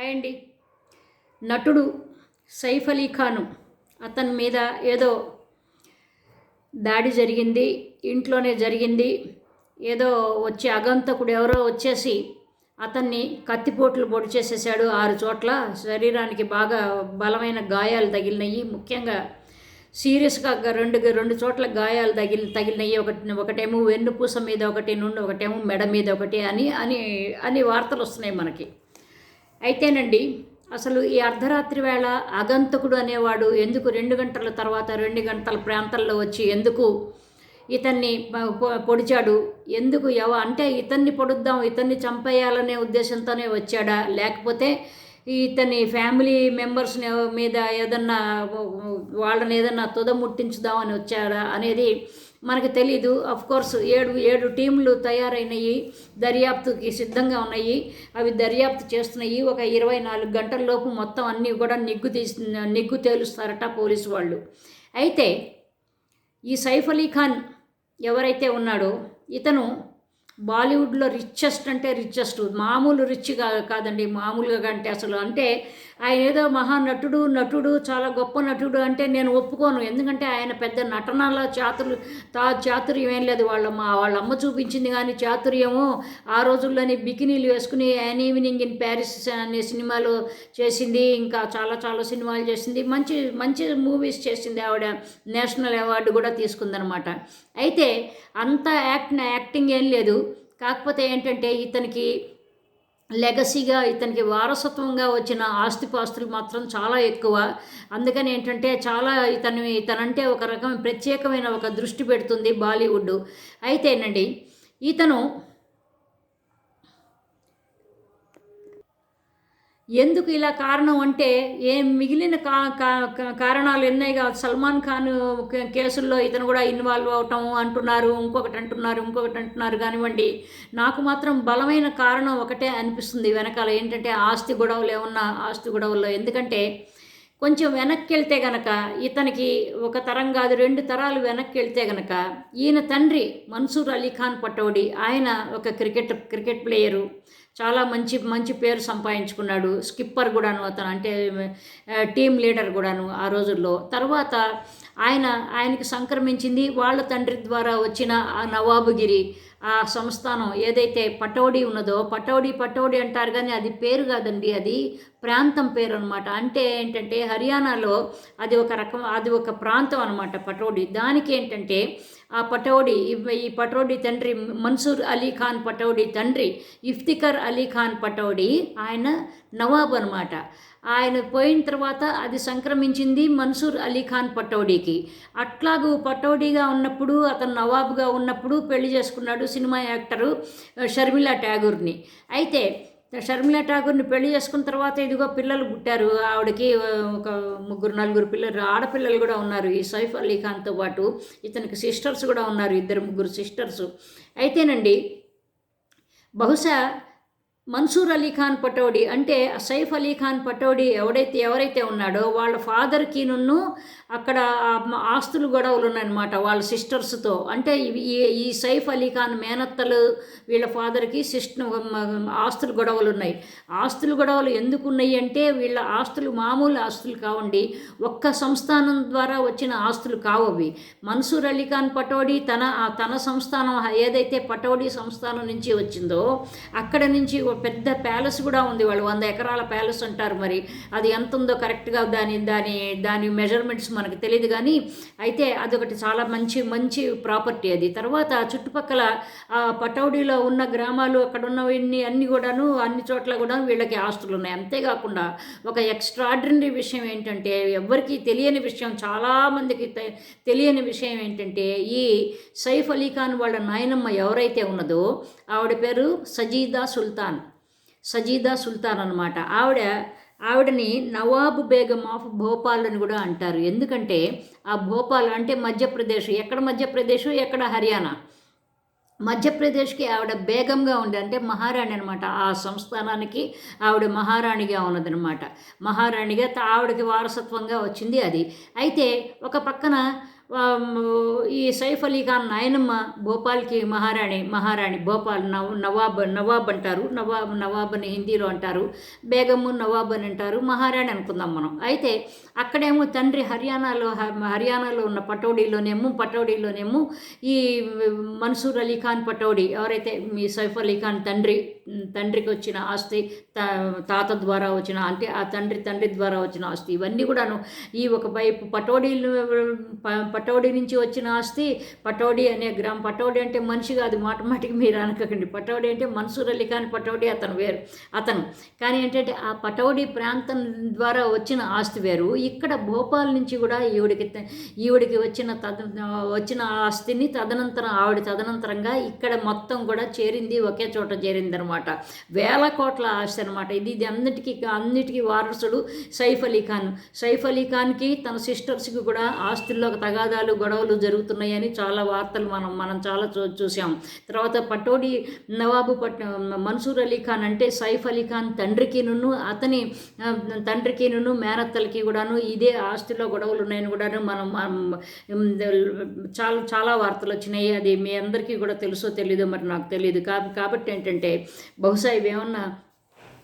Hi అండి నటుడు సైఫ్ అలీ ఖాన్ అతని మీద ఏదో దాడి జరిగింది ఇంట్లోనే జరిగింది. ఏదో వచ్చే అగంతకుడు ఎవరో వచ్చేసి అతన్ని కత్తిపోట్లు పొడి చేసేసాడు ఆరు చోట్ల. శరీరానికి బాగా బలమైన గాయాలు తగిలినాయి. ముఖ్యంగా సీరియస్గా రెండు రెండు చోట్ల గాయాలు తగిలి తగిలినాయి. ఒకటి ఒకటేమో వెన్నుపూస మీద ఒకటి నుండి ఒకటేమో మెడ మీద ఒకటి అని అని అని వార్తలు వస్తున్నాయి మనకి. అయితేనండి అసలు ఈ అర్ధరాత్రి వేళ అగంతకుడు అనేవాడు ఎందుకు రెండు గంటల తర్వాత రెండు గంటల ప్రాంతాల్లో వచ్చి ఎందుకు ఇతన్ని పొడిచాడు? ఎందుకు ఎవ అంటే ఇతన్ని పొడుద్దాం ఇతన్ని చంపేయాలనే ఉద్దేశంతోనే వచ్చాడా? లేకపోతే ఇతని ఫ్యామిలీ మెంబర్స్ మీద ఏదన్నా వాళ్ళని ఏదన్నా తుద ముట్టించుదామని వచ్చాడా అనేది మనకు తెలీదు. అఫ్ కోర్స్ ఏడు ఏడు టీంలు తయారైనవి దర్యాప్తుకి సిద్ధంగా ఉన్నాయి. అవి దర్యాప్తు చేస్తున్నాయి. ఒక ఇరవై నాలుగు గంటల్లోపు మొత్తం అన్నీ కూడా నిగ్గు తీసి నిగ్గు తేలుస్తారట పోలీసు వాళ్ళు. అయితే ఈ సైఫ్ అలీ ఖాన్ ఎవరైతే ఉన్నాడో ఇతను బాలీవుడ్లో రిచెస్ట్ అంటే రిచెస్ట్ మామూలు రిచ్ కాదండి మామూలుగా అంటే అసలు అంటే ఆయన ఏదో మహా నటుడు నటుడు చాలా గొప్ప నటుడు అంటే నేను ఒప్పుకోను. ఎందుకంటే ఆయన పెద్ద నటనలో చాతురు తా చాతుర్యం ఏం లేదు. వాళ్ళ మా వాళ్ళ అమ్మ చూపించింది కానీ చాతుర్యము ఆ రోజుల్లోని బికినీలు వేసుకుని యాన్ ఈవినింగ్ ఇన్ ప్యారిస్ అనే సినిమాలు చేసింది. ఇంకా చాలా చాలా సినిమాలు చేసింది. మంచి మంచి మూవీస్ చేసింది ఆవిడ. నేషనల్ అవార్డు కూడా తీసుకుందనమాట అయితే అంత యాక్ట్ యాక్టింగ్ ఏం లేదు. కాకపోతే ఏంటంటే ఇతనికి లెగసీగా ఇతనికి వారసత్వంగా వచ్చిన ఆస్తిపాస్తులు మాత్రం చాలా ఎక్కువ. అందుకని ఏంటంటే చాలా ఇతను ఇతనంటే ఒక రకం ప్రత్యేకమైన ఒక దృష్టి పెడుతుంది బాలీవుడ్. అయితేనండి ఇతను ఎందుకు ఇలా కారణం అంటే ఏం మిగిలిన కా కారణాలు ఎన్నైగా సల్మాన్ ఖాన్ కేసుల్లో ఇతను కూడా ఇన్వాల్వ్ అవటం అంటున్నారు ఇంకొకటి అంటున్నారు ఇంకొకటి అంటున్నారు కానివ్వండి. నాకు మాత్రం బలమైన కారణం ఒకటే అనిపిస్తుంది వెనకాల. ఏంటంటే ఆస్తి గొడవలు ఏమన్నా ఆస్తి గొడవల్లో. ఎందుకంటే కొంచెం వెనక్కి వెళ్తే గనక ఇతనికి ఒక తరం కాదు రెండు తరాలు వెనక్కి వెళ్తే గనక ఈయన తండ్రి మన్సూర్ అలీ ఖాన్ పటౌడి ఆయన ఒక క్రికెట్ క్రికెట్ ప్లేయరు. చాలా మంచి మంచి పేరు సంపాదించుకున్నాడు. స్కిప్పర్ కూడాను అతను అంటే టీం లీడర్ కూడాను ఆ రోజుల్లో. తర్వాత ఆయన ఆయనకి సంక్రమించింది వాళ్ళ తండ్రి ద్వారా వచ్చిన ఆ నవాబుగిరి. ఆ సంస్థానం ఏదైతే పటౌడీ ఉన్నదో పటౌడీ పటౌడీ అంటారు కానీ అది పేరు కాదండి అది ప్రాంతం పేరు అనమాట అంటే ఏంటంటే హర్యానాలో అది ఒక రకం అది ఒక ప్రాంతం అనమాట పటౌడీ. దానికి ఏంటంటే ఆ పటౌడీ ఈ పటౌడీ తండ్రి మన్సూర్ అలీ ఖాన్ పటౌడీ తండ్రి ఇఫ్తికర్ అలీ ఖాన్ పటౌడీ ఆయన నవాబ్ అనమాట ఆయన పోయిన తర్వాత అది సంక్రమించింది మన్సూర్ అలీ ఖాన్ పటౌడీకి. అట్లాగూ పటౌడీగా ఉన్నప్పుడు అతను నవాబుగా ఉన్నప్పుడు పెళ్ళి చేసుకున్నాడు సినిమా యాక్టరు షర్మిలా ట్యాగూర్ని అయితే షర్మిలా ఠాగూర్ని పెళ్ళి చేసుకున్న తర్వాత ఇదిగో పిల్లలు పుట్టారు. ఆవిడకి ఒక ముగ్గురు నలుగురు పిల్లలు ఆడపిల్లలు కూడా ఉన్నారు. ఈ సైఫ్ అలీ ఖాన్తో పాటు ఇతనికి సిస్టర్స్ కూడా ఉన్నారు ఇద్దరు ముగ్గురు సిస్టర్స్. అయితేనండి బహుశా మన్సూర్ అలీ ఖాన్ పటౌడి అంటే సైఫ్ అలీ ఖాన్ పటౌడి ఎవడైతే ఎవరైతే ఉన్నాడో వాళ్ళ ఫాదర్కి నున్ను అక్కడ ఆస్తులు గొడవలు ఉన్నాయన్నమాట వాళ్ళ సిస్టర్స్తో. అంటే ఈ ఈ సైఫ్ అలీ ఖాన్ మేనత్తలు వీళ్ళ ఫాదర్కి సిస్టర్ ఆస్తులు గొడవలు ఉన్నాయి. ఆస్తులు గొడవలు ఎందుకు ఉన్నాయి అంటే వీళ్ళ ఆస్తులు మామూలు ఆస్తులు కావండి. ఒక్క సంస్థానం ద్వారా వచ్చిన ఆస్తులు కావవి. మన్సూర్ అలీ ఖాన్ పటౌడి తన తన సంస్థానం ఏదైతే పటౌడి సంస్థానం నుంచి వచ్చిందో అక్కడ నుంచి ఒక పెద్ద ప్యాలెస్ కూడా ఉంది. వాళ్ళు వంద ఎకరాల ప్యాలెస్ అంటారు మరి. అది ఎంత ఉందో కరెక్ట్గా దాని దాని దాని మెజర్మెంట్స్ మనకు తెలియదు కానీ అయితే అదొకటి చాలా మంచి మంచి ప్రాపర్టీ అది. తర్వాత చుట్టుపక్కల ఆ పటౌడీలో ఉన్న గ్రామాలు అక్కడ ఉన్నవన్నీ అన్ని కూడాను అన్ని చోట్ల కూడా వీళ్ళకి ఆస్తులు ఉన్నాయి. అంతేకాకుండా ఒక ఎక్స్ట్రాడినరీ విషయం ఏంటంటే ఎవ్వరికీ తెలియని విషయం చాలామందికి తె- తెలియని విషయం ఏంటంటే ఈ సైఫ్ అలీ ఖాన్ వాళ్ళ నాయనమ్మ ఎవరైతే ఉన్నదో ఆవిడ పేరు సజీదా సుల్తాన్. సజీదా సుల్తాన్ అనమాట ఆవిడ ఆవిడని నవాబ్ బేగం ఆఫ్ భోపాల్ అని కూడా అంటారు. ఎందుకంటే ఆ భోపాల్ అంటే మధ్యప్రదేశ్. ఎక్కడ మధ్యప్రదేశ్? ఎక్కడ హర్యానా? మధ్యప్రదేశ్కి ఆవిడ బేగంగా ఉంది అంటే మహారాణి అనమాట ఆ సంస్థానానికి ఆవిడ మహారాణిగా ఉన్నదనమాట మహారాణిగా ఆవిడకి వారసత్వంగా వచ్చింది అది. అయితే ఒక పక్కన ఈ సైఫ్ అలీ ఖాన్ నాయనమ్మ భోపాల్కి మహారాణి మహారాణి భోపాల్ నవ నవాబ్ నవాబ్ అంటారు. నవాబ్ నవాబ్ అని హిందీలో అంటారు. బేగము నవాబ్ అని అంటారు. మహారాణి అనుకుందాం మనం. అయితే అక్కడేమో తండ్రి హర్యానాలో హర్యానాలో ఉన్న పటౌడీలోనేమో పటౌడీలోనేమో ఈ మన్సూర్ అలీ ఖాన్ పటౌడీ ఎవరైతే మీ సైఫ్ అలీ ఖాన్ తండ్రి తండ్రికి వచ్చిన ఆస్తి తాత ద్వారా వచ్చిన అంటే ఆ తండ్రి తండ్రి ద్వారా వచ్చిన ఆస్తి. ఇవన్నీ కూడాను ఈ ఒక వైపు పటోడీలు పటోడీ నుంచి వచ్చిన ఆస్తి పటోడీ అనే గ్రామం పటోడీ అంటే మనిషి కాదు మాట మాటికి మీరు అనకండి. పటోడీ అంటే మన్సూర్ అలీ ఖాన్ పటోడీ అతను వేరు అతను. కానీ ఏంటంటే ఆ పటోడీ ప్రాంతం ద్వారా వచ్చిన ఆస్తి వేరు. ఇక్కడ భోపాల్ నుంచి కూడా ఈవిడికి ఈవిడికి వచ్చిన తద వచ్చిన ఆస్తిని తదనంతరం ఆవిడ తదనంతరంగా ఇక్కడ మొత్తం కూడా చేరింది ఒకే చోట చేరింది అనమాట వేల కోట్ల ఆశ అనమాట. ఇది ఇది అన్నిటికీ అన్నిటికీ వారసుడు సైఫ్ అలీ ఖాన్. సైఫ్ అలీ ఖాన్కి తన సిస్టర్స్కి కూడా ఆస్తుల్లో తగాదాలు గొడవలు జరుగుతున్నాయని చాలా వార్తలు మనం మనం చాలా చూ చూసాం తర్వాత పటోడి నవాబు పట్ మన్సూర్ అలీ ఖాన్ అంటే సైఫ్ అలీ ఖాన్ తండ్రికిను అతని తండ్రికిను మేనత్తలకి కూడాను ఇదే ఆస్తిలో గొడవలు ఉన్నాయని కూడాను మనం చాలా చాలా వార్తలు వచ్చినాయి. అది మీ అందరికీ కూడా తెలుసో తెలీదో మరి నాకు తెలియదు కాబట్టి ఏంటంటే బహుశా ఇవేమన్నా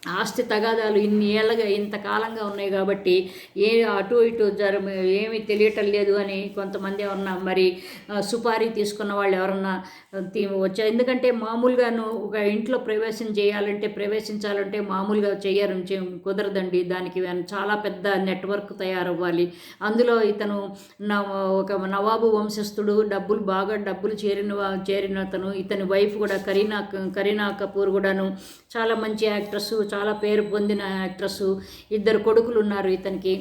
ఆస్తి తగాదాలు ఇన్ని ఏళ్ళగా ఇంతకాలంగా ఉన్నాయి కాబట్టి ఏ అటు ఇటు జర ఏమీ తెలియటం లేదు అని కొంతమంది ఎవరన్నా మరి సుపారీ తీసుకున్న వాళ్ళు ఎవరన్నా వచ్చారు ఎందుకంటే మామూలుగాను ఒక ఇంట్లో ప్రవేశం చేయాలంటే ప్రవేశించాలంటే మామూలుగా చేయరు కుదరదండి. దానికి చాలా పెద్ద నెట్వర్క్ తయారవ్వాలి. అందులో ఇతను ఒక నవాబు వంశస్థుడు డబ్బులు బాగా డబ్బులు చేరిన చేరిన అతను ఇతని వైఫ్ కూడా కరీనా కరీనా కపూర్ కూడాను చాలా మంచి యాక్ట్రెస్ చాలా పేరు పొందిన యాక్ట్రస్ ఇద్దరు కొడుకులు ఉన్నారు ఇతనికి.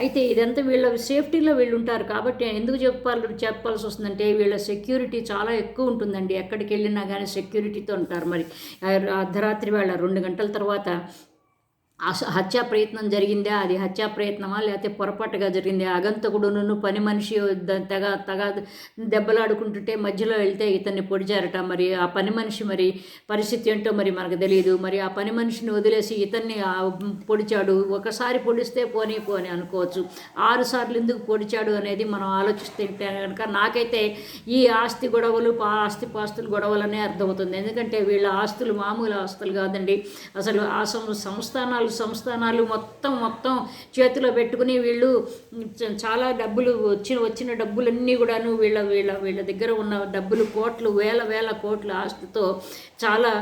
అయితే ఇదంతా వీళ్ళ సేఫ్టీలో వీళ్ళు ఉంటారు కాబట్టి ఎందుకు చెప్పాలి చెప్పాల్సి వస్తుందంటే వీళ్ళ సెక్యూరిటీ చాలా ఎక్కువ ఉంటుందండి. ఎక్కడికి వెళ్ళినా కానీ సెక్యూరిటీతో ఉంటారు మరి. అర్ధరాత్రి వేళ రెండు గంటల తర్వాత హత్యా ప్రయత్నం జరిగిందా? అది హత్యా ప్రయత్నమా? లేకపోతే పొరపాటుగా జరిగింది? అగంతకుడును పని మనిషి తెగ తగ దెబ్బలాడుకుంటుంటే మధ్యలో వెళ్తే ఇతన్ని పొడిచారట మరి ఆ పని మనిషి మరి పరిస్థితి ఏంటో మరి మనకు తెలియదు మరి ఆ పని మనిషిని వదిలేసి ఇతన్ని పొడిచాడు. ఒకసారి పొడిస్తే పోనీ పోని అనుకోవచ్చు. ఆరు సార్లు ఎందుకు పొడిచాడు అనేది మనం ఆలోచిస్తే కనుక నాకైతే ఈ ఆస్తి గొడవలు ఆస్తి పాస్తులు గొడవలనే అర్థమవుతుంది. ఎందుకంటే వీళ్ళ ఆస్తులు మామూలు ఆస్తులు కాదండి. అసలు ఆ సంస్థానాలు సంస్థానాలు మొత్తం మొత్తం చేతిలో పెట్టుకుని వీళ్ళు చాలా డబ్బులు వచ్చిన వచ్చిన డబ్బులన్నీ కూడాను వీళ్ళ వీళ్ళ వీళ్ళ దగ్గర ఉన్న డబ్బులు కోట్లు వేల వేల కోట్ల ఆస్తితో చాలా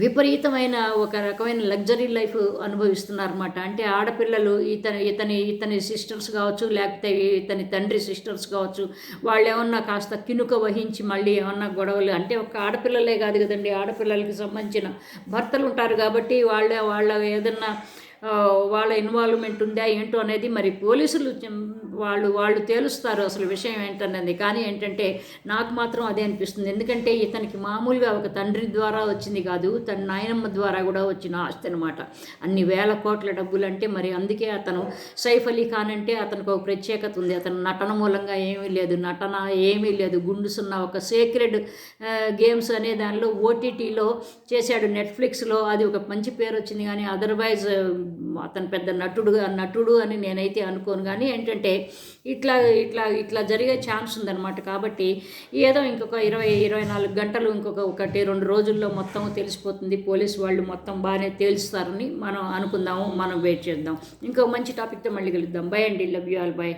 విపరీతమైన ఒక రకమైన లగ్జరీ లైఫ్ అనుభవిస్తున్నారన్నమాట. అంటే ఆడపిల్లలు ఇతని ఇతని ఇతని సిస్టర్స్ కావచ్చు లేకపోతే ఇతని తండ్రి సిస్టర్స్ కావచ్చు వాళ్ళు ఏమన్నా కాస్త కినుక వహించి మళ్ళీ ఏమన్నా గొడవలు అంటే ఒక ఆడపిల్లలే కాదు కదండి. ఆడపిల్లలకి సంబంధించిన భర్తలు ఉంటారు కాబట్టి వాళ్ళ వాళ్ళ ఏదన్నా వాళ్ళ ఇన్వాల్వ్మెంట్ ఉందా ఏంటో అనేది మరి పోలీసులు వాళ్ళు వాళ్ళు తేలుస్తారు అసలు విషయం ఏంటన్నది. కానీ ఏంటంటే నాకు మాత్రం అదే అనిపిస్తుంది. ఎందుకంటే ఇతనికి మామూలుగా ఒక తండ్రి ద్వారా వచ్చింది కాదు తన నాయనమ్మ ద్వారా కూడా వచ్చిన ఆస్తి అనమాట అన్ని వేల కోట్ల డబ్బులు అంటే మరి అందుకే అతను సైఫ్ అలీ ఖాన్ అంటే అతనికి ఒక ప్రత్యేకత ఉంది. అతను నటన మూలంగా ఏమీ లేదు. నటన ఏమీ లేదు. గుండుసున్న ఒక సీక్రెడ్ గేమ్స్ అనే దానిలో ఓటీటీలో చేశాడు నెట్ఫ్లిక్స్లో. అది ఒక మంచి పేరు వచ్చింది. కానీ అదర్వైజ్ అతను పెద్ద నటుడుగా నటుడు అని నేనైతే అనుకోను. కానీ ఏంటంటే ఇట్లా ఇట్లా ఇట్లా జరిగే ఛాన్స్ ఉందన్నమాట. కాబట్టి ఏదో ఇంకొక ఇరవై ఇరవై నాలుగు గంటలు ఇంకొక ఒకటి రెండు రోజుల్లో మొత్తం తెలిసిపోతుంది. పోలీస్ వాళ్ళు మొత్తం బాగానే తేలుస్తారని మనం అనుకుందాము మనం వెయిట్ చేద్దాం. ఇంకో మంచి టాపిక్తో మళ్ళీ కలుద్దాం. బై అండి. Love you all by